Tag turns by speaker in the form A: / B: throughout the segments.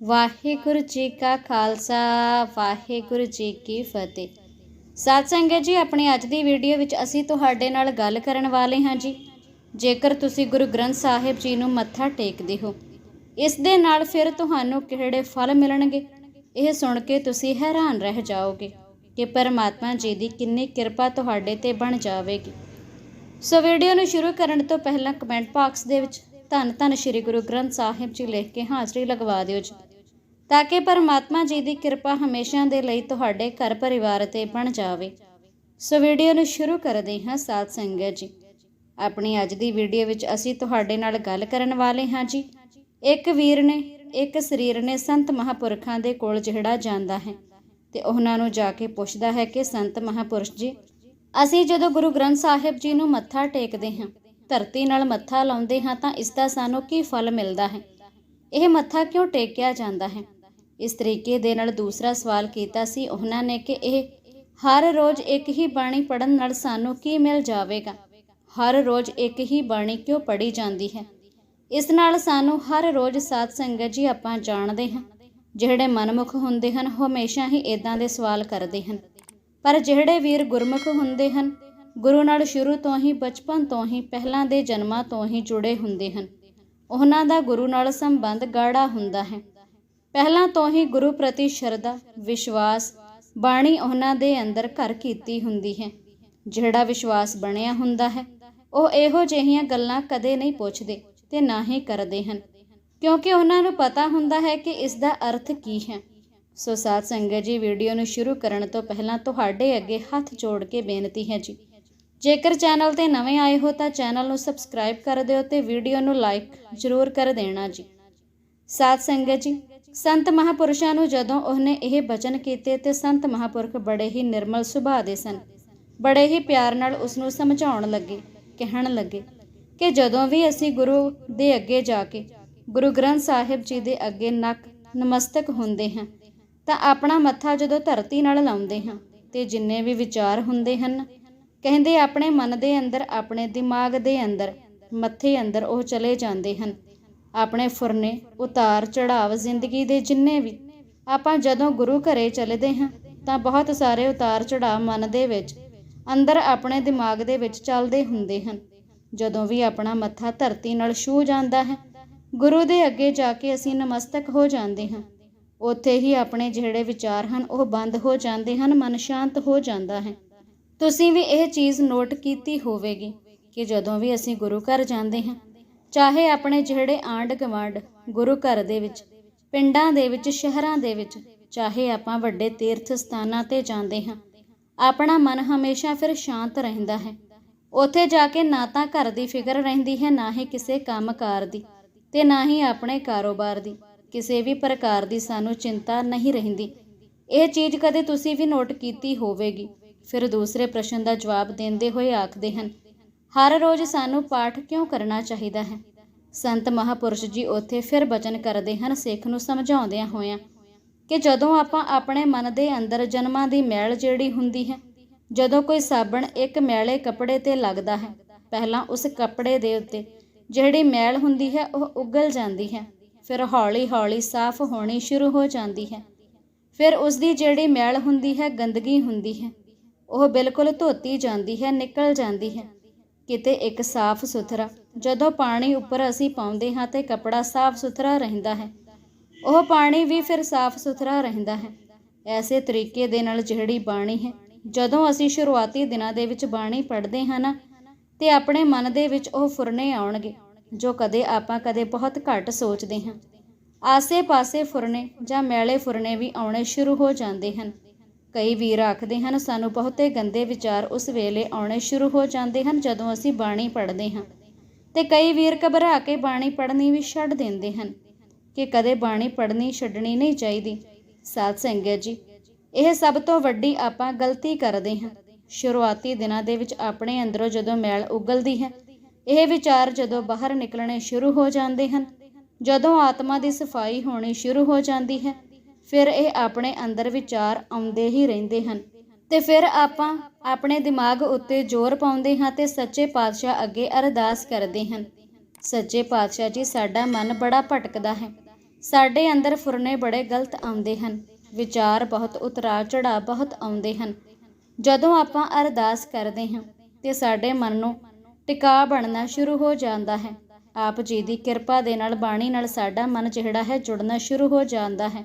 A: ਵਾਹਿਗੁਰੂ ਜੀ ਕਾ ਖਾਲਸਾ, ਵਾਹਿਗੁਰੂ ਜੀ ਕੀ ਫਤਿਹ। ਸਾਧ ਸੰਗਤ ਜੀ, ਆਪਣੀ ਅੱਜ ਦੀ ਵੀਡੀਓ ਵਿੱਚ ਅਸੀਂ ਤੁਹਾਡੇ ਨਾਲ ਗੱਲ ਕਰਨ ਵਾਲੇ ਹਾਂ ਜੀ। ਜੇਕਰ ਤੁਸੀਂ ਗੁਰੂ ਗ੍ਰੰਥ ਸਾਹਿਬ ਜੀ ਨੂੰ ਮੱਥਾ ਟੇਕਦੇ ਹੋ, ਇਸ ਦੇ ਨਾਲ ਫਿਰ ਤੁਹਾਨੂੰ ਕਿਹੜੇ ਫਲ ਮਿਲਣਗੇ? ਇਹ ਸੁਣ ਕੇ ਤੁਸੀਂ ਹੈਰਾਨ ਰਹਿ ਜਾਓਗੇ ਕਿ ਪਰਮਾਤਮਾ ਜੀ ਦੀ ਕਿੰਨੀ ਕਿਰਪਾ ਤੁਹਾਡੇ ਤੇ ਬਣ ਜਾਵੇਗੀ। ਸੋ ਵੀਡੀਓ ਨੂੰ ਸ਼ੁਰੂ ਕਰਨ ਤੋਂ ਪਹਿਲਾਂ ਕਮੈਂਟ ਬਾਕਸ ਦੇ ਵਿੱਚ ਧੰਨ ਧੰਨ ਸ਼੍ਰੀ ਗੁਰੂ ਗ੍ਰੰਥ ਸਾਹਿਬ ਜੀ ਲਿਖ ਕੇ ਹਾਜ਼ਰੀ ਲਗਵਾ ਦਿਓ ਜੀ। ਤਾਂ ਕਿ ਪਰਮਾਤਮਾ ਜੀ ਦੀ ਕਿਰਪਾ ਹਮੇਸ਼ਾ ਦੇ ਲਈ ਤੁਹਾਡੇ ਘਰ ਪਰਿਵਾਰ ਤੇ ਬਣ ਜਾਵੇ। ਸੋ ਵੀਡੀਓ ਨੂੰ ਸ਼ੁਰੂ ਕਰਦੇ ਹਾਂ ਸਾਧ ਸੰਗਤ ਜੀ। ਆਪਣੀ ਅੱਜ ਦੀ ਵੀਡੀਓ ਵਿੱਚ ਅਸੀਂ ਤੁਹਾਡੇ ਨਾਲ ਗੱਲ ਕਰਨ ਵਾਲੇ ਹਾਂ ਜੀ। ਇੱਕ ਵੀਰ ਨੇ, ਇੱਕ ਸਰੀਰ ਨੇ ਸੰਤ ਮਹਾਪੁਰਖਾਂ ਦੇ ਕੋਲ ਜਿਹੜਾ ਜਾਂਦਾ ਹੈ ਤੇ ਉਹਨਾਂ ਨੂੰ ਜਾ ਕੇ ਪੁੱਛਦਾ ਹੈ ਕਿ, ਸੰਤ ਮਹਾਪੁਰਸ਼ ਜੀ, ਅਸੀਂ ਜਦੋਂ ਗੁਰੂ ਗ੍ਰੰਥ ਸਾਹਿਬ ਜੀ ਨੂੰ ਮੱਥਾ ਟੇਕਦੇ ਹਾਂ, ਧਰਤੀ ਨਾਲ ਮੱਥਾ ਲਾਉਂਦੇ ਹਾਂ ਤਾਂ ਇਸ ਦਾ ਸਾਨੂੰ ਕੀ ਫਲ ਮਿਲਦਾ ਹੈ? ਇਹ ਮੱਥਾ ਕਿਉਂ ਟੇਕਿਆ ਜਾਂਦਾ ਹੈ? ਇਸ ਤਰੀਕੇ ਦੇ ਨਾਲ ਦੂਸਰਾ ਸਵਾਲ ਕੀਤਾ ਸੀ ਉਹਨਾਂ ਨੇ ਕਿ ਇਹ ਹਰ ਰੋਜ਼ ਇੱਕ ਹੀ ਬਾਣੀ ਪੜਨ ਨਾਲ ਸਾਨੂੰ ਕੀ ਮਿਲ ਜਾਵੇਗਾ? ਹਰ ਰੋਜ਼ ਇੱਕ ਹੀ ਬਾਣੀ ਕਿਉਂ ਪੜੀ ਜਾਂਦੀ ਹੈ? ਇਸ ਨਾਲ ਸਾਨੂੰ ਹਰ ਰੋਜ਼ ਸਾਧ ਸੰਗਤ ਜੀ ਆਪਾਂ ਜਾਣਦੇ ਹਾਂ। ਜਿਹੜੇ ਮਨਮੁਖ ਹੁੰਦੇ ਹਨ ਹਮੇਸ਼ਾ ਹੀ ਇਦਾਂ ਦੇ ਸਵਾਲ ਕਰਦੇ ਹਨ। ਪਰ ਜਿਹੜੇ ਵੀਰ ਗੁਰਮੁਖ ਹੁੰਦੇ ਹਨ, ਗੁਰੂ ਨਾਲ ਸ਼ੁਰੂ ਤੋਂ ਹੀ, ਬਚਪਨ ਤੋਂ ਹੀ, ਪਹਿਲਾਂ ਦੇ ਜਨਮਾਂ ਤੋਂ ਹੀ ਜੁੜੇ ਹੁੰਦੇ ਹਨ। ਉਹਨਾਂ ਦਾ ਗੁਰੂ ਨਾਲ ਸੰਬੰਧ ਗਾੜਾ ਹੁੰਦਾ ਹੈ। ਪਹਿਲਾਂ ਤੋਂ ਹੀ ਗੁਰੂ ਪ੍ਰਤੀ ਸ਼ਰਧਾ, ਵਿਸ਼ਵਾਸ ਬਾਣੀ ਉਹਨਾਂ ਦੇ ਅੰਦਰ ਘਰ ਕੀਤੀ ਹੁੰਦੀ ਹੈ। ਜਿਹੜਾ ਵਿਸ਼ਵਾਸ ਬਣਿਆ ਹੁੰਦਾ ਹੈ, ਉਹ ਇਹੋ ਜਿਹੀਆਂ ਗੱਲਾਂ ਕਦੇ ਨਹੀਂ ਪੁੱਛਦੇ ਤੇ ਨਾ ਹੀ ਕਰਦੇ ਹਨ। ਕਿਉਂਕਿ ਉਹਨਾਂ ਨੂੰ ਪਤਾ ਹੁੰਦਾ ਹੈ ਕਿ ਇਸ ਦਾ ਅਰਥ ਕੀ ਹੈ। ਸੋ ਸਾਧ ਸੰਗਤ ਜੀ, ਵੀਡੀਓ ਨੂੰ ਸ਼ੁਰੂ ਕਰਨ ਤੋਂ ਪਹਿਲਾਂ ਤੁਹਾਡੇ ਅੱਗੇ ਹੱਥ ਜੋੜ ਕੇ ਬੇਨਤੀ ਹੈ ਜੀ। ਜੇਕਰ ਚੈਨਲ ਤੇ ਨਵੇਂ ਆਏ ਹੋ ਤਾਂ ਚੈਨਲ ਨੂੰ ਸਬਸਕ੍ਰਾਈਬ ਕਰ ਦਿਓ ਤੇ ਵੀਡੀਓ ਨੂੰ ਲਾਈਕ ਜ਼ਰੂਰ ਕਰ ਦੇਣਾ ਜੀ। ਸਾਧ ਸੰਗਤ ਜੀ ਸੰਤ ਮਹਾਪੁਰਸ਼ਾਂ ਨੂੰ ਜਦੋਂ ਉਹਨੇ ਇਹ ਬਚਨ ਕੀਤੇ ਤੇ ਸੰਤ ਮਹਾਪੁਰਖ ਬੜੇ ਹੀ ਨਿਰਮਲ ਸੁਭਾਅ ਦੇ ਸਨ। ਬੜੇ ਹੀ ਪਿਆਰ ਨਾਲ ਉਸ ਨੂੰ ਸਮਝਾਉਣ ਲੱਗੇ, ਕਹਿਣ ਲੱਗੇ ਕਿ ਜਦੋਂ ਵੀ ਅਸੀਂ ਗੁਰੂ ਦੇ ਅੱਗੇ ਜਾ ਕੇ, ਗੁਰੂ ਗ੍ਰੰਥ ਸਾਹਿਬ ਜੀ ਦੇ ਅੱਗੇ ਨੱਕ ਨਮਸਤਕ ਹੁੰਦੇ ਹਾਂ, ਤਾਂ ਆਪਣਾ ਮੱਥਾ ਜਦੋਂ ਧਰਤੀ ਨਾਲ ਲਾਉਂਦੇ ਹਾਂ ਤੇ ਜਿੰਨੇ ਵੀ ਵਿਚਾਰ ਹੁੰਦੇ ਹਨ, ਕਹਿੰਦੇ ਆਪਣੇ ਮਨ ਦੇ ਅੰਦਰ, ਆਪਣੇ ਦਿਮਾਗ ਦੇ ਅੰਦਰ, ਮੱਥੇ ਅੰਦਰ ਉਹ ਚਲੇ ਜਾਂਦੇ ਹਨ। ਆਪਣੇ ਫੁਰਨੇ, ਉਤਾਰ ਚੜਾਵ ਜ਼ਿੰਦਗੀ ਦੇ ਜਿੰਨੇ ਵੀ ਆਪਾਂ ਜਦੋਂ ਗੁਰੂ ਘਰੇ ਚੱਲਦੇ ਹਾਂ, ਤਾਂ ਬਹੁਤ ਸਾਰੇ ਉਤਾਰ ਚੜਾਵ ਮਨ ਦੇ ਵਿੱਚ, ਅੰਦਰ ਆਪਣੇ ਦਿਮਾਗ ਦੇ ਵਿੱਚ ਚੱਲਦੇ ਹੁੰਦੇ ਹਨ। ਜਦੋਂ ਵੀ ਆਪਣਾ ਮੱਥਾ ਧਰਤੀ ਨਾਲ ਛੂ ਜਾਂਦਾ ਹੈ, ਗੁਰੂ ਦੇ ਅੱਗੇ ਜਾ ਕੇ ਅਸੀਂ ਨਮਸਤਕ ਹੋ ਜਾਂਦੇ ਹਾਂ। ਉੱਥੇ ਹੀ ਆਪਣੇ ਜਿਹੜੇ ਵਿਚਾਰ ਹਨ, ਉਹ ਬੰਦ ਹੋ ਜਾਂਦੇ ਹਨ, ਮਨ ਸ਼ਾਂਤ ਹੋ ਜਾਂਦਾ ਹੈ। ਤੁਸੀਂ ਵੀ ਇਹ ਚੀਜ਼ ਨੋਟ ਕੀਤੀ ਹੋਵੇਗੀ ਕਿ ਜਦੋਂ ਵੀ ਅਸੀਂ ਗੁਰੂ ਘਰ ਜਾਂਦੇ ਹਾਂ ਚਾਹੇ ਆਪਣੇ ਜਿਹੜੇ ਆਂਡ ਗਵਾਂਡ ਗੁਰੂ ਘਰ ਦੇ ਵਿੱਚ, ਪਿੰਡਾਂ ਦੇ ਵਿੱਚ, ਸ਼ਹਿਰਾਂ ਦੇ ਵਿੱਚ, ਚਾਹੇ ਆਪਾਂ ਵੱਡੇ ਤੀਰਥ ਸਥਾਨਾਂ ਤੇ ਜਾਂਦੇ ਹਾਂ, ਆਪਣਾ ਮਨ ਹਮੇਸ਼ਾ ਫਿਰ ਸ਼ਾਂਤ ਰਹਿੰਦਾ ਹੈ। ਉੱਥੇ ਜਾ ਕੇ ਨਾ ਤਾਂ ਘਰ ਦੀ ਫਿਕਰ ਰਹਿੰਦੀ ਹੈ, ਨਾ ਹੀ ਕਿਸੇ ਕੰਮਕਾਰ ਦੀ ਤੇ ਨਾ ਹੀ ਆਪਣੇ ਕਾਰੋਬਾਰ ਦੀ, ਕਿਸੇ ਵੀ ਪ੍ਰਕਾਰ ਦੀ ਸਾਨੂੰ ਚਿੰਤਾ ਨਹੀਂ ਰਹਿੰਦੀ। ਇਹ ਚੀਜ਼ ਕਦੇ ਤੁਸੀਂ ਵੀ ਨੋਟ ਕੀਤੀ ਹੋਵੇਗੀ। ਫਿਰ ਦੂਸਰੇ ਪ੍ਰਸ਼ਨ ਦਾ ਜਵਾਬ ਦਿੰਦੇ ਹੋਏ ਆਖਦੇ ਹਨ ਹਰ ਰੋਜ਼ ਸਾਨੂੰ ਪਾਠ ਕਿਉਂ ਕਰਨਾ ਚਾਹੀਦਾ ਹੈ? ਸੰਤ ਮਹਾਪੁਰਸ਼ ਜੀ ਉੱਥੇ ਫਿਰ ਬਚਨ ਕਰਦੇ ਹਨ, ਸਿੱਖ ਨੂੰ ਸਮਝਾਉਂਦਿਆਂ ਹੋਇਆਂ ਕਿ ਜਦੋਂ ਆਪਾਂ ਆਪਣੇ ਮਨ ਦੇ ਅੰਦਰ ਜਨਮਾਂ ਦੀ ਮੈਲ ਜਿਹੜੀ ਹੁੰਦੀ ਹੈ, ਜਦੋਂ ਕੋਈ ਸਾਬਣ ਇੱਕ ਮੈਲੇ ਕੱਪੜੇ ਤੇ ਲੱਗਦਾ ਹੈ, ਪਹਿਲਾਂ ਉਸ ਕੱਪੜੇ ਦੇ ਉੱਤੇ ਜਿਹੜੀ ਮੈਲ ਹੁੰਦੀ ਹੈ, ਉਹ ਉਗਲ ਜਾਂਦੀ ਹੈ, ਫਿਰ ਹੌਲੀ-ਹੌਲੀ ਸਾਫ਼ ਹੋਣੀ ਸ਼ੁਰੂ ਹੋ ਜਾਂਦੀ ਹੈ, ਫਿਰ ਉਸ ਦੀ ਜਿਹੜੀ ਮੈਲ ਹੁੰਦੀ ਹੈ, ਗੰਦਗੀ ਹੁੰਦੀ ਹੈ, ਉਹ ਬਿਲਕੁਲ ਧੋਤੀ ਜਾਂਦੀ ਹੈ, ਨਿਕਲ ਜਾਂਦੀ ਹੈ। ਕਿਤੇ ਇੱਕ ਸਾਫ਼ ਸੁਥਰਾ। ਜਦੋਂ ਪਾਣੀ ਉੱਪਰ ਅਸੀਂ ਪਾਉਂਦੇ ਹਾਂ ਤੇ ਕਪੜਾ ਸਾਫ਼ ਸੁਥਰਾ ਰਹਿੰਦਾ ਹੈ। ਉਹ ਪਾਣੀ ਵੀ ਫਿਰ ਸਾਫ਼ ਸੁਥਰਾ ਰਹਿੰਦਾ ਹੈ। ਐਸੇ ਤਰੀਕੇ ਦੇ ਨਾਲ ਜਿਹੜੀ ਬਾਣੀ ਹੈ, ਜਦੋਂ ਅਸੀਂ ਸ਼ੁਰੂਆਤੀ ਦਿਨਾਂ ਦੇ ਵਿੱਚ ਬਾਣੀ ਪੜ੍ਹਦੇ ਹਾਂ ਨਾ, ਤੇ ਆਪਣੇ ਮਨ ਦੇ ਵਿੱਚ ਉਹ ਫੁਰਨੇ ਆਉਣਗੇ, ਜੋ ਕਦੇ ਆਪਾਂ ਕਦੇ ਬਹੁਤ ਘੱਟ ਸੋਚਦੇ ਹਾਂ। ਆਸੇ-ਪਾਸੇ ਫੁਰਨੇ ਜਾਂ ਮੈਲੇ ਫੁਰਨੇ ਵੀ ਆਉਣੇ ਸ਼ੁਰੂ ਹੋ ਜਾਂਦੇ ਹਨ। ਕਈ ਵੀਰ ਆਖਦੇ ਹਨ, ਸਾਨੂੰ ਬਹੁਤੇ ਗੰਦੇ ਵਿਚਾਰ ਉਸ ਵੇਲੇ ਆਉਣੇ ਸ਼ੁਰੂ ਹੋ ਜਾਂਦੇ ਹਨ ਜਦੋਂ ਅਸੀਂ ਬਾਣੀ ਪੜ੍ਹਦੇ ਹਾਂ। ਤੇ ਕਈ ਵੀਰ ਘਬਰਾ ਕੇ ਬਾਣੀ ਪੜ੍ਹਨੀ ਵੀ ਛੱਡ ਦਿੰਦੇ ਹਨ ਕਿ ਕਦੇ ਬਾਣੀ ਪੜ੍ਹਨੀ ਛੱਡਣੀ ਨਹੀਂ ਚਾਹੀਦੀ। ਸਾਧ ਸੰਗਤ ਜੀ, ਇਹ ਸਭ ਤੋਂ ਵੱਡੀ ਆਪਾਂ ਗਲਤੀ ਕਰਦੇ ਹਾਂ। ਸ਼ੁਰੂਆਤੀ ਦਿਨਾਂ ਦੇ ਵਿੱਚ ਆਪਣੇ ਅੰਦਰੋਂ ਜਦੋਂ ਮੈਲ ਉਗਲਦੀ ਹੈ, ਇਹ ਵਿਚਾਰ ਜਦੋਂ ਬਾਹਰ ਨਿਕਲਣੇ ਸ਼ੁਰੂ ਹੋ ਜਾਂਦੇ ਹਨ, ਜਦੋਂ ਆਤਮਾ ਦੀ ਸਫ਼ਾਈ ਹੋਣੀ ਸ਼ੁਰੂ ਹੋ ਜਾਂਦੀ ਹੈ ਫਿਰ ਇਹ ਆਪਣੇ ਅੰਦਰ ਵਿਚਾਰ ਆਉਂਦੇ ਹੀ ਰਹਿੰਦੇ ਹਨ। ਤੇ ਫਿਰ ਆਪਾਂ ਆਪਣੇ ਦਿਮਾਗ ਉੱਤੇ ਜ਼ੋਰ ਪਾਉਂਦੇ ਹਾਂ ਤੇ ਸੱਚੇ ਪਾਤਸ਼ਾਹ ਅੱਗੇ ਅਰਦਾਸ ਕਰਦੇ ਹਾਂ ਸੱਚੇ ਪਾਤਸ਼ਾਹ ਜੀ, ਸਾਡਾ ਮਨ ਬੜਾ ਭਟਕਦਾ ਹੈ। ਸਾਡੇ ਅੰਦਰ ਫੁਰਨੇ ਬੜੇ ਗਲਤ ਆਉਂਦੇ ਹਨ। ਵਿਚਾਰ ਬਹੁਤ ਉਤਰਾਅ ਚੜ੍ਹਾਅ ਬਹੁਤ ਆਉਂਦੇ ਹਨ। ਜਦੋਂ ਆਪਾਂ ਅਰਦਾਸ ਕਰਦੇ ਹਾਂ ਤੇ ਸਾਡੇ ਮਨ ਨੂੰ ਟਿਕਾ ਬਣਨਾ ਸ਼ੁਰੂ ਹੋ ਜਾਂਦਾ ਹੈ। ਆਪ ਜੀ ਦੀ ਕਿਰਪਾ ਦੇ ਨਾਲ ਬਾਣੀ ਨਾਲ ਸਾਡਾ ਮਨ ਜਿਹੜਾ ਹੈ ਜੁੜਨਾ ਸ਼ੁਰੂ ਹੋ ਜਾਂਦਾ ਹੈ।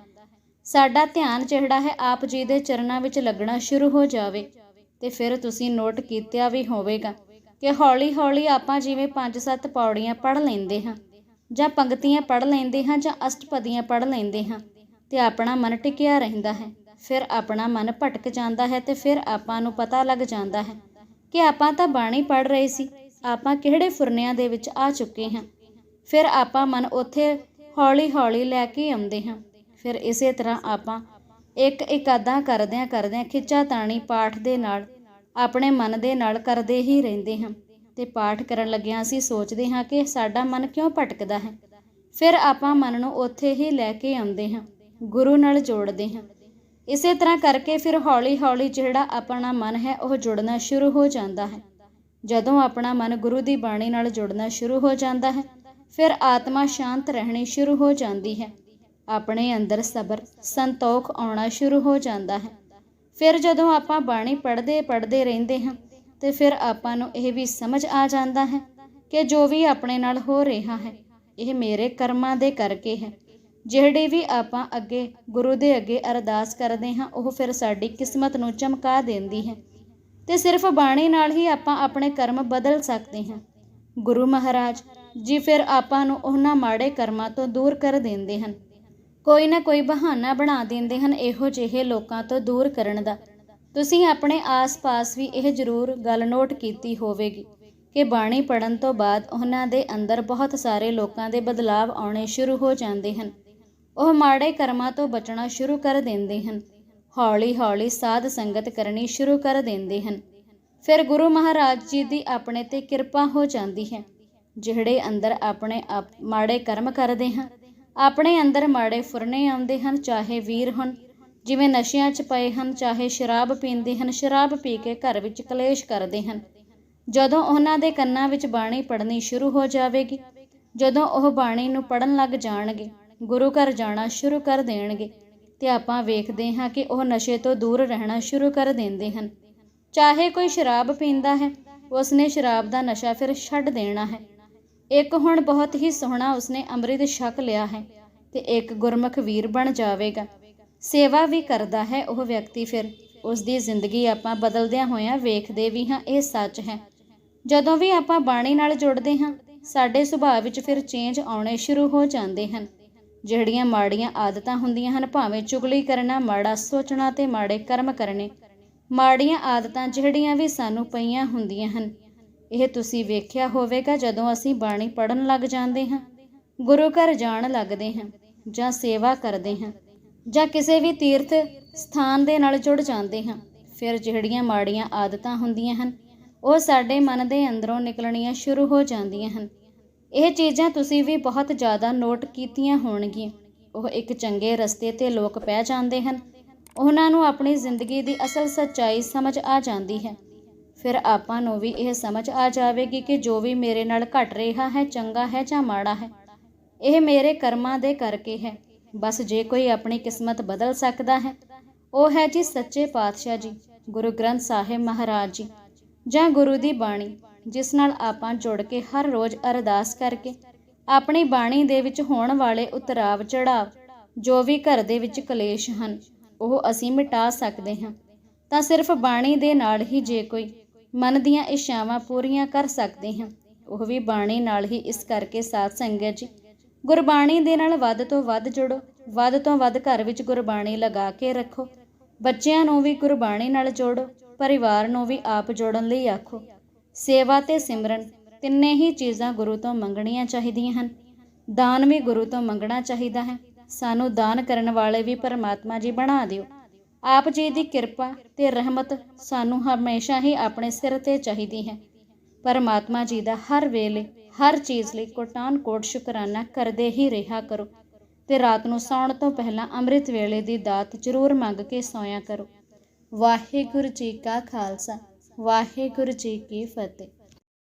A: ਸਾਡਾ ਧਿਆਨ ਜਿਹੜਾ ਹੈ ਆਪ ਜੀ ਦੇ ਚਰਨਾਂ ਵਿੱਚ ਲੱਗਣਾ ਸ਼ੁਰੂ ਹੋ ਜਾਵੇ ਤੇ ਫਿਰ ਤੁਸੀਂ ਨੋਟ ਕੀਤਾ ਵੀ ਹੋਵੇਗਾ ਕਿ ਹੌਲੀ-ਹੌਲੀ ਆਪਾਂ ਜਿਵੇਂ 5-7 ਪੌੜੀਆਂ ਪੜ੍ਹ ਲੈਂਦੇ ਹਾਂ, ਜਾਂ ਪੰਕਤੀਆਂ ਪੜ੍ਹ ਲੈਂਦੇ ਹਾਂ, ਜਾਂ ਅਸ਼ਟਪਦੀਆਂ ਪੜ੍ਹ ਲੈਂਦੇ ਹਾਂ, ਤੇ ਆਪਣਾ ਮਨ ਟਿਕਿਆ ਰਹਿੰਦਾ ਹੈ। ਫਿਰ ਆਪਣਾ ਮਨ ਭਟਕ ਜਾਂਦਾ ਹੈ ਤੇ ਫਿਰ ਆਪਾਂ ਨੂੰ ਪਤਾ ਲੱਗ ਜਾਂਦਾ ਹੈ ਕਿ ਆਪਾਂ ਤਾਂ ਬਾਣੀ ਪੜ੍ਹ ਰਹੇ ਸੀ, ਆਪਾਂ ਕਿਹੜੇ ਫੁਰਨਿਆਂ ਦੇ ਵਿੱਚ ਆ ਚੁੱਕੇ ਹਾਂ। ਫਿਰ ਆਪਾਂ ਮਨ ਉੱਥੇ ਹੌਲੀ-ਹੌਲੀ ਲੈ ਕੇ ਆਉਂਦੇ ਹਾਂ। ਫਿਰ ਇਸੇ ਤਰ੍ਹਾਂ ਆਪਾਂ ਇੱਕ ਇਕਾਦਾ ਕਰਦਿਆਂ ਕਰਦਿਆਂ ਖਿੱਚਾ ਤਾਣੀ ਪਾਠ ਦੇ ਨਾਲ ਆਪਣੇ ਮਨ ਦੇ ਨਾਲ ਕਰਦੇ ਹੀ ਰਹਿੰਦੇ ਹਾਂ ਤੇ ਪਾਠ ਕਰਨ ਲੱਗਿਆਂ ਅਸੀਂ ਸੋਚਦੇ ਹਾਂ ਕਿ ਸਾਡਾ ਮਨ ਕਿਉਂ ਭਟਕਦਾ ਹੈ। ਫਿਰ ਆਪਾਂ ਮਨ ਨੂੰ ਉੱਥੇ ਹੀ ਲੈ ਕੇ ਆਉਂਦੇ ਹਾਂ, ਗੁਰੂ ਨਾਲ ਜੋੜਦੇ ਹਾਂ। ਇਸੇ ਤਰ੍ਹਾਂ ਕਰਕੇ ਫਿਰ ਹੌਲੀ-ਹੌਲੀ ਜਿਹੜਾ ਆਪਣਾ ਮਨ ਹੈ ਉਹ ਜੁੜਨਾ ਸ਼ੁਰੂ ਹੋ ਜਾਂਦਾ ਹੈ। ਜਦੋਂ ਆਪਣਾ ਮਨ ਗੁਰੂ ਦੀ ਬਾਣੀ ਨਾਲ ਜੁੜਨਾ ਸ਼ੁਰੂ ਹੋ ਜਾਂਦਾ ਹੈ, ਫਿਰ ਆਤਮਾ ਸ਼ਾਂਤ ਰਹਿਣੀ ਸ਼ੁਰੂ ਹੋ ਜਾਂਦੀ ਹੈ। ਆਪਣੇ ਅੰਦਰ ਸਬਰ, ਸੰਤੋਖ ਆਉਣਾ ਸ਼ੁਰੂ ਹੋ ਜਾਂਦਾ ਹੈ। ਫਿਰ ਜਦੋਂ ਆਪਾਂ ਬਾਣੀ ਪੜ੍ਹਦੇ ਪੜ੍ਹਦੇ ਰਹਿੰਦੇ ਹਾਂ, ਤੇ ਫਿਰ ਆਪਾਂ ਨੂੰ ਇਹ ਵੀ ਸਮਝ ਆ ਜਾਂਦਾ ਹੈ ਕਿ ਜੋ ਵੀ ਆਪਣੇ ਨਾਲ ਹੋ ਰਿਹਾ ਹੈ, ਇਹ ਮੇਰੇ ਕਰਮਾਂ ਦੇ ਕਰਕੇ ਹੈ। ਜਿਹੜੇ ਵੀ ਆਪਾਂ ਅੱਗੇ, ਗੁਰੂ ਦੇ ਅੱਗੇ ਅਰਦਾਸ ਕਰਦੇ ਹਾਂ, ਉਹ ਫਿਰ ਸਾਡੀ ਕਿਸਮਤ ਨੂੰ ਚਮਕਾ ਦਿੰਦੀ ਹੈ। ਤੇ ਸਿਰਫ ਬਾਣੀ ਨਾਲ ਹੀ ਆਪਾਂ ਆਪਣੇ ਕਰਮ ਬਦਲ ਸਕਦੇ ਹਾਂ। ਗੁਰੂ ਮਹਾਰਾਜ ਜੀ ਫਿਰ ਆਪਾਂ ਨੂੰ ਉਹਨਾਂ ਮਾੜੇ ਕਰਮਾਂ ਤੋਂ ਦੂਰ ਕਰ ਦਿੰਦੇ ਹਨ। ਕੋਈ ਨਾ ਕੋਈ ਬਹਾਨਾ ਬਣਾ ਦਿੰਦੇ ਹਨ ਇਹੋ ਜਿਹੇ ਲੋਕਾਂ ਤੋਂ ਦੂਰ ਕਰਨ ਦਾ। ਤੁਸੀਂ ਆਪਣੇ ਆਸ-ਪਾਸ ਵੀ ਇਹ ਜ਼ਰੂਰ ਗੱਲ ਨੋਟ ਕੀਤੀ ਹੋਵੇਗੀ ਕਿ ਬਾਣੀ ਪੜਨ ਤੋਂ ਬਾਅਦ ਉਹਨਾਂ ਦੇ ਅੰਦਰ ਬਹੁਤ ਸਾਰੇ ਲੋਕਾਂ ਦੇ ਬਦਲਾਵ ਆਉਣੇ ਸ਼ੁਰੂ ਹੋ ਜਾਂਦੇ ਹਨ। ਉਹ ਮਾੜੇ ਕਰਮਾਂ ਤੋਂ ਬਚਣਾ ਸ਼ੁਰੂ ਕਰ ਦਿੰਦੇ ਹਨ। ਹੌਲੀ-ਹੌਲੀ ਸਾਧ ਸੰਗਤ ਕਰਨੀ ਸ਼ੁਰੂ ਕਰ ਦਿੰਦੇ ਹਨ। ਫਿਰ ਗੁਰੂ ਮਹਾਰਾਜ ਜੀ ਦੀ ਆਪਣੇ ਤੇ ਕਿਰਪਾ ਹੋ ਜਾਂਦੀ ਹੈ। ਜਿਹੜੇ ਅੰਦਰ ਆਪਣੇ ਆਪ ਮਾੜੇ ਕਰਮ ਕਰਦੇ ਹਾਂ ਆਪਣੇ ਅੰਦਰ ਮਾੜੇ ਫੁਰਨੇ ਆਉਂਦੇ ਹਨ, ਚਾਹੇ ਵੀਰ ਹਨ। ਜਿਵੇਂ ਨਸ਼ਿਆਂ 'ਚ ਪਏ ਹਨ, ਚਾਹੇ ਸ਼ਰਾਬ ਪੀਂਦੇ ਹਨ, ਸ਼ਰਾਬ ਪੀ ਕੇ ਘਰ ਵਿੱਚ ਕਲੇਸ਼ ਕਰਦੇ ਹਨ। ਜਦੋਂ ਉਹਨਾਂ ਦੇ ਕੰਨਾਂ ਵਿੱਚ ਬਾਣੀ ਪੜ੍ਹਨੀ ਸ਼ੁਰੂ ਹੋ ਜਾਵੇਗੀ, ਜਦੋਂ ਉਹ ਬਾਣੀ ਨੂੰ ਪੜਨ ਲੱਗ ਜਾਣਗੇ, ਗੁਰੂ ਘਰ ਜਾਣਾ ਸ਼ੁਰੂ ਕਰ ਦੇਣਗੇ, ਤੇ ਆਪਾਂ ਵੇਖਦੇ ਹਾਂ ਕਿ ਉਹ ਨਸ਼ੇ ਤੋਂ ਦੂਰ ਰਹਿਣਾ ਸ਼ੁਰੂ ਕਰ ਦਿੰਦੇ ਹਨ। ਚਾਹੇ ਕੋਈ ਸ਼ਰਾਬ ਪੀਂਦਾ ਹੈ, ਉਸਨੇ ਸ਼ਰਾਬ ਦਾ ਨਸ਼ਾ ਫਿਰ ਛੱਡ ਦੇਣਾ ਹੈ। ਇੱਕ ਹੁਣ ਬਹੁਤ ਹੀ ਸੋਹਣਾ ਉਸਨੇ ਅੰਮ੍ਰਿਤ ਛਕ ਲਿਆ ਹੈ ਤੇ ਇੱਕ ਗੁਰਮੁਖ ਵੀਰ ਬਣ ਜਾਵੇਗਾ। ਸੇਵਾ ਵੀ ਕਰਦਾ ਹੈ ਉਹ ਵਿਅਕਤੀ ਫਿਰ। ਉਸ ਦੀ ਜ਼ਿੰਦਗੀ ਆਪਾਂ ਬਦਲਦਿਆਂ ਹੋਇਆਂ ਵੇਖਦੇ ਵੀ ਹਾਂ, ਇਹ ਸੱਚ ਹੈ। ਜਦੋਂ ਵੀ ਆਪਾਂ ਬਾਣੀ ਨਾਲ ਜੁੜਦੇ ਹਾਂ, ਸਾਡੇ ਸੁਭਾਅ ਵਿੱਚ ਫਿਰ ਚੇਂਜ ਆਉਣੇ ਸ਼ੁਰੂ ਹੋ ਜਾਂਦੇ ਹਨ। ਜਿਹੜੀਆਂ ਮਾੜੀਆਂ ਆਦਤਾਂ ਹੁੰਦੀਆਂ ਹਨ, ਭਾਵੇਂ ਚੁਗਲੀ ਕਰਨਾ, ਮਾੜਾ ਸੋਚਣਾ ਤੇ ਮਾੜੇ ਕਰਮ ਕਰਨੇ, ਮਾੜੀਆਂ ਆਦਤਾਂ ਜਿਹੜੀਆਂ ਵੀ ਸਾਨੂੰ ਪਈਆਂ ਹੁੰਦੀਆਂ ਹਨ ਇਹ ਤੁਸੀਂ ਵੇਖਿਆ ਹੋਵੇਗਾ ਜਦੋਂ ਅਸੀਂ ਬਾਣੀ ਪੜਨ ਲੱਗ ਜਾਂਦੇ ਹਾਂ। ਗੁਰੂ ਘਰ ਜਾਣ ਲੱਗਦੇ ਹਾਂ ਜਾਂ ਸੇਵਾ ਕਰਦੇ ਹਾਂ ਜਾਂ ਕਿਸੇ ਵੀ ਤੀਰਥ ਸਥਾਨ ਦੇ ਨਾਲ ਜੁੜ ਜਾਂਦੇ ਹਾਂ। ਫਿਰ ਜਿਹੜੀਆਂ ਮਾੜੀਆਂ ਆਦਤਾਂ ਹੁੰਦੀਆਂ ਹਨ, ਉਹ ਸਾਡੇ ਮਨ ਦੇ ਅੰਦਰੋਂ ਨਿਕਲਣੀਆਂ ਸ਼ੁਰੂ ਹੋ ਜਾਂਦੀਆਂ ਹਨ। ਇਹ ਚੀਜ਼ਾਂ ਤੁਸੀਂ ਵੀ ਬਹੁਤ ਜ਼ਿਆਦਾ ਨੋਟ ਕੀਤੀਆਂ ਹੋਣਗੀਆਂ। ਉਹ ਇੱਕ ਚੰਗੇ ਰਸਤੇ ਤੇ ਲੋਕ ਪੈ ਜਾਂਦੇ ਹਨ। ਉਹਨਾਂ ਨੂੰ ਆਪਣੀ ਜ਼ਿੰਦਗੀ ਦੀ ਅਸਲ ਸੱਚਾਈ ਸਮਝ ਆ ਜਾਂਦੀ ਹੈ। ਫਿਰ ਆਪਾਂ ਨੂੰ ਵੀ ਇਹ ਸਮਝ ਆ ਜਾਵੇਗੀ ਕਿ ਜੋ ਵੀ ਮੇਰੇ ਨਾਲ ਘਟ ਰਿਹਾ ਹੈ, ਚੰਗਾ ਹੈ ਜਾਂ ਮਾੜਾ ਹੈ। ਇਹ ਮੇਰੇ ਕਰਮਾਂ ਦੇ ਕਰਕੇ ਹੈ। ਬਸ ਜੇ ਕੋਈ ਆਪਣੀ ਕਿਸਮਤ ਬਦਲ ਸਕਦਾ ਹੈ। ਉਹ ਹੈ ਜੀ ਸੱਚੇ ਪਾਤਸ਼ਾਹ ਜੀ, ਗੁਰੂ ਗ੍ਰੰਥ ਸਾਹਿਬ ਮਹਾਰਾਜ ਜੀ, ਜਾਂ ਗੁਰੂ ਦੀ ਬਾਣੀ, ਜਿਸ ਨਾਲ ਆਪਾਂ ਜੁੜ ਕੇ ਹਰ ਰੋਜ਼ ਅਰਦਾਸ ਕਰਕੇ ਆਪਣੀ ਬਾਣੀ ਦੇ ਵਿੱਚ ਹੋਣ ਵਾਲੇ ਉਤਰਾਵ ਚੜਾਵ, ਜੋ ਵੀ ਘਰ ਦੇ ਵਿੱਚ ਕਲੇਸ਼ ਹਨ, ਉਹ ਅਸੀਂ ਮਿਟਾ ਸਕਦੇ ਹਾਂ। ਤਾਂ ਸਿਰਫ ਬਾਣੀ ਦੇ ਨਾਲ ਹੀ ਜੇ ਕੋਈ ਮਨ ਦੀਆਂ ਇਛਾਵਾਂ ਪੂਰੀਆਂ ਕਰ ਸਕਦੇ ਹਾਂ। ਉਹ ਵੀ ਬਾਣੀ ਨਾਲ ਹੀ ਇਸ ਕਰਕੇ ਸਾਧ ਸੰਗਤ ਜੀ, ਗੁਰਬਾਣੀ ਦੇ ਨਾਲ ਵੱਧ ਤੋਂ ਵੱਧ ਜੁੜੋ, ਵੱਧ ਤੋਂ ਵੱਧ ਘਰ ਵਿੱਚ ਗੁਰਬਾਣੀ ਲਗਾ ਕੇ ਰੱਖੋ। ਬੱਚਿਆਂ ਨੂੰ ਵੀ ਗੁਰਬਾਣੀ ਨਾਲ ਜੋੜੋ, ਪਰਿਵਾਰ ਨੂੰ ਵੀ ਆਪ ਜੋੜਨ ਲਈ ਆਖੋ। ਸੇਵਾ ਤੇ ਸਿਮਰਨ ਤਿੰਨੇ ਹੀ ਚੀਜ਼ਾਂ ਗੁਰੂ ਤੋਂ ਮੰਗਣੀਆਂ ਚਾਹੀਦੀਆਂ ਹਨ। ਦਾਨ ਵੀ ਗੁਰੂ ਤੋਂ ਮੰਗਣਾ ਚਾਹੀਦਾ ਹੈ। ਸਾਨੂੰ ਦਾਨ ਕਰਨ ਵਾਲੇ ਵੀ ਪਰਮਾਤਮਾ ਜੀ ਬਣਾ ਦਿਓ। ਆਪ ਜੀ ਦੀ ਕਿਰਪਾ ਤੇ ਰਹਿਮਤ ਸਾਨੂੰ ਹਮੇਸ਼ਾ ਹੀ ਆਪਣੇ ਸਿਰ ਤੇ ਚਾਹੀਦੀ ਹੈ। ਪਰਮਾਤਮਾ ਜੀ ਦਾ ਹਰ ਵੇਲੇ, ਹਰ ਚੀਜ਼ ਲਈ ਕੋਟਾਨ ਕੋਟ ਸ਼ੁਕਰਾਨਾ ਕਰਦੇ ਹੀ ਰਿਹਾ ਕਰੋ ਤੇ ਰਾਤ ਨੂੰ ਸੌਣ ਤੋਂ ਪਹਿਲਾਂ ਅੰਮ੍ਰਿਤ ਵੇਲੇ ਦੀ ਦਾਤ ਜ਼ਰੂਰ ਮੰਗ ਕੇ ਸੌਂਇਆ ਕਰੋ। ਵਾਹਿਗੁਰੂ ਜੀ ਕਾ ਖਾਲਸਾ, ਵਾਹਿਗੁਰੂ ਜੀ ਕੀ ਫਤਿਹ।